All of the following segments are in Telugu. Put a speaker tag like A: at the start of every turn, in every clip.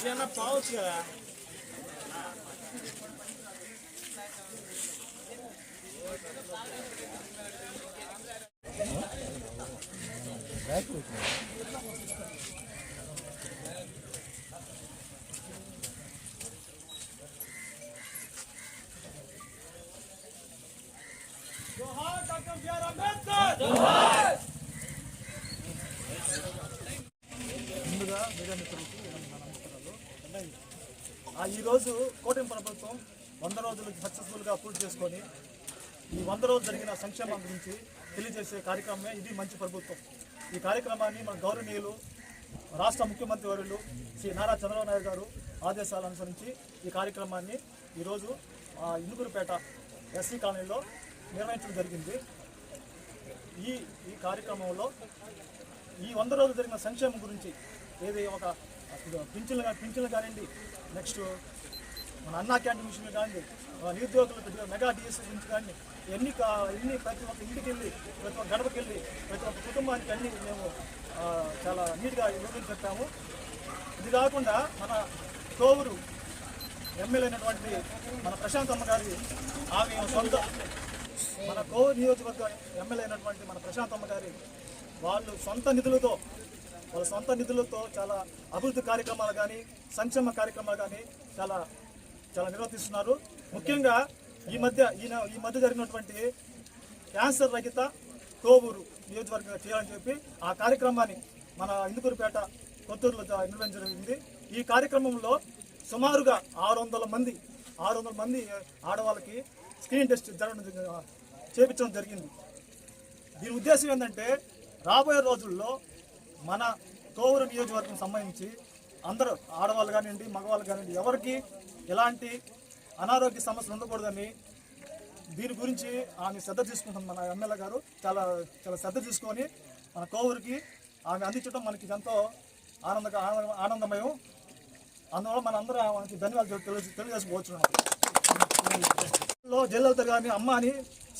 A: రావచ్చు కదా జోహార్ డాక్టర్ బిఆర్ అంబేద్కర్ ముందుగా ఈరోజు కూటమి ప్రభుత్వం వంద రోజులు సక్సెస్ఫుల్గా పూర్తి చేసుకొని ఈ వంద రోజులు జరిగిన సంక్షేమం గురించి తెలియజేసే కార్యక్రమమే ఇది మంచి ప్రభుత్వం. ఈ కార్యక్రమాన్ని మన గౌరవనీయులు రాష్ట్ర ముఖ్యమంత్రి వర్యులు శ్రీ నారా చంద్రబాబు నాయుడు గారు ఆదేశాలు అనుసరించి ఈ కార్యక్రమాన్ని ఈరోజు ఆ, ఇందుకూరుపేట ఎస్సీ కాలనీలో నిర్వహించడం జరిగింది. ఈ ఈ కార్యక్రమంలో ఈ వంద రోజులు జరిగిన సంక్షేమం గురించి ఏది ఒక పింఛన్లు కానీ పింఛన్లు కానివ్వండి. నెక్స్ట్ మన అన్నా క్యాంటీన్ మిషన్ కానివ్వండి నిరుద్యోగులు నిరుద్యోగులకు మెగా డిఎస్సీ గురించి కానీ ఎన్ని ఎన్ని ప్రతి ఒక్క ఇంటికి వెళ్ళి ప్రతి ఒక్క గడపకి వెళ్ళి ప్రతి ఒక్క కుటుంబానికి అన్ని మేము చాలా నీట్గా వివరించి చెప్పాము. ఇది కాకుండా మన కోవూరు ఎమ్మెల్యే అయినటువంటి మన ప్రశాంత్ అమ్మ గారి ఆమె సొంత మన కోవూరు నియోజకవర్గ ఎమ్మెల్యే అయినటువంటి మన ప్రశాంత్ అమ్మ గారి వాళ్ళు సొంత నిధులతో వాళ్ళ సొంత నిధులతో చాలా అభివృద్ధి కార్యక్రమాలు కానీ సంక్షేమ కార్యక్రమాలు కానీ చాలా చాలా నిర్వర్తిస్తున్నారు. ముఖ్యంగా ఈ మధ్య ఈయన ఈ మధ్య జరిగినటువంటి క్యాన్సర్ రహిత కోవూరు నియోజకవర్గం చేయాలని చెప్పి ఆ కార్యక్రమాన్ని మన ఇందుకూరుపేట కొత్తూరులో నిర్వహించడం జరిగింది. ఈ కార్యక్రమంలో సుమారుగా ఆరు వందల మంది ఆరు వందల మంది ఆడవాళ్ళకి స్క్రీన్ టెస్ట్ జరగడం చేపించడం జరిగింది. దీని ఉద్దేశం ఏంటంటే రాబోయే రోజుల్లో మన కోవూరు నియోజకవర్గం సంబంధించి అందరూ ఆడవాళ్ళు కానివ్వండి మగవాళ్ళు కానివ్వండి ఎవరికి ఎలాంటి అనారోగ్య సమస్యలు ఉండకూడదని దీని గురించి ఆమె శ్రద్ధ తీసుకుంటుంది మన ఎమ్మెల్యే గారు. చాలా చాలా శ్రద్ధ తీసుకొని మన కోవూరికి ఆమె అందించడం మనకి ఎంతో ఆనంద ఆనందమయం. అందువల్ల మన అందరూ ఆమెకి ధన్యవాదాలు తెలియ తెలియజేసుకోవచ్చు. జయలలిత గారిని అమ్మ అని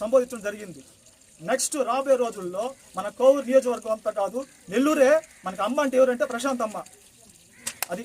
A: సంబోధించడం జరిగింది. నెక్స్ట్ రాబోయే రోజుల్లో మన కోవూరు నియోజకవర్గం అంతా కాదు నెల్లూరే మనకి అమ్మ అంటే ఎవరంటే ప్రశాంత్ అమ్మ అది